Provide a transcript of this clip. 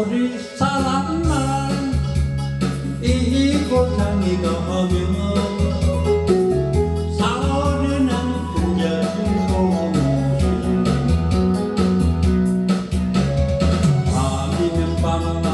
어릴 사람만 이 고탕이 가면 사월에 나는 그녀를 보고 아니면 밤만